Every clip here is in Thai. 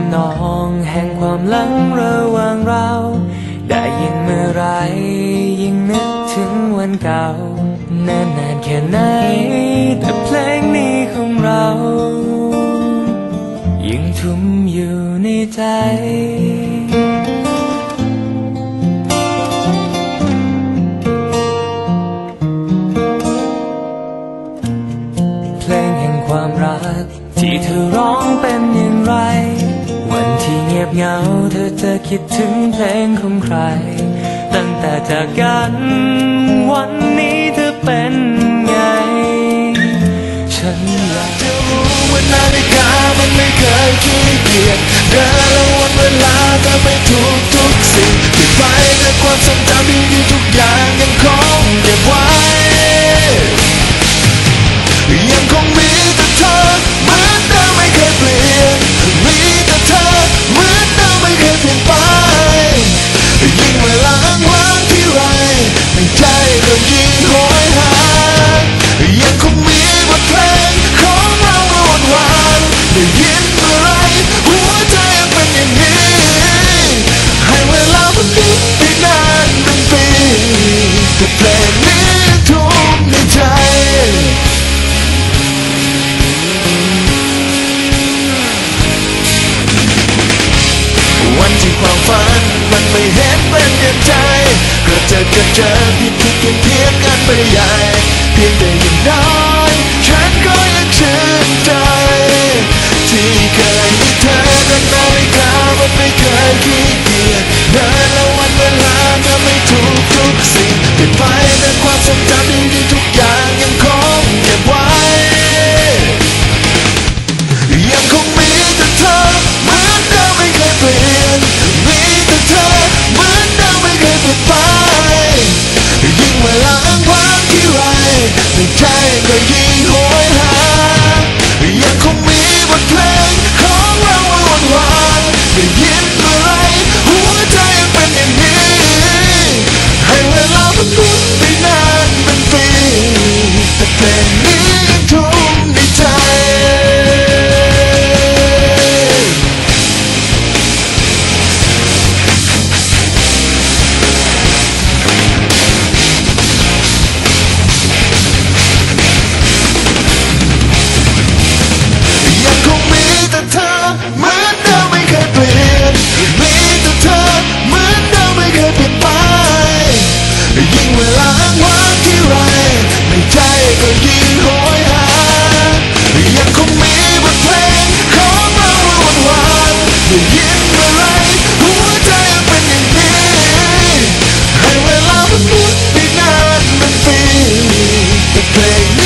ำนองแห่งความหลังระหว่างเรา ได้ยินเมื่อไรยิ่งนึกถึงวันเก่านานนานแค่ไหน แต่เพลงนี้ของเรายังทุ่มอยู่ในใจเพลงแห่งความรัก ที่เธอร้องเป็นอย่าง เงียบเหงาเธอจะคิดถึงเพลงของใคร ตั้งแต่จากกันวันนี้เธอเป็นไง ฉันอยากจะรู้ว่านาฬิกามันไม่เคยขี้เกียจ เจอก็เจอผิดผิดเพียงเพียงกันไปใหญ่เพียงแต่ยังน้อยฉันก็ยังชื่นใจ ที่เคยมีเธอกับนาฬิกามันไม่เคยขี้เกียจเดินแล้ววันเวลาก็ไม่ถูกทุกสิ่งเปลี่ยนไปแต่ความทรงจำดีๆ ใน แ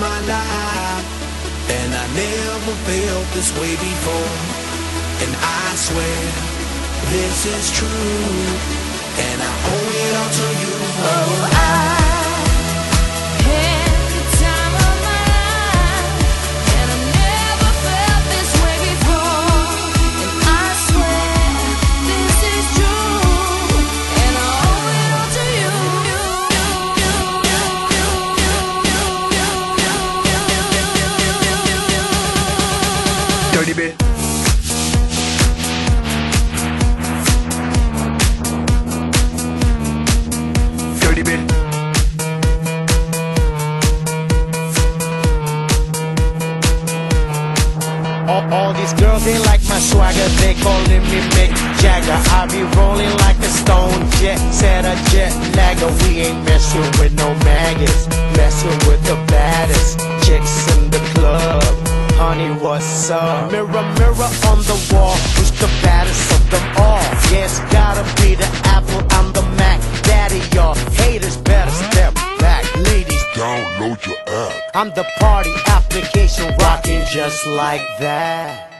my life. And I never felt this way before. And I swear this is true. And I owe it all to you. Oh, I calling me Mick Jagger. I be rolling like a stone jet, set a jet lagger. We ain't messing with no maggots, messing with the baddest chicks in the club. Honey, what's up? Mirror, mirror on the wall, who's the baddest of them all? Yes, gotta be the Apple, I'm the Mac. Daddy, y'all haters better step back. Ladies, Download your app. I'm the party application rocking just like that.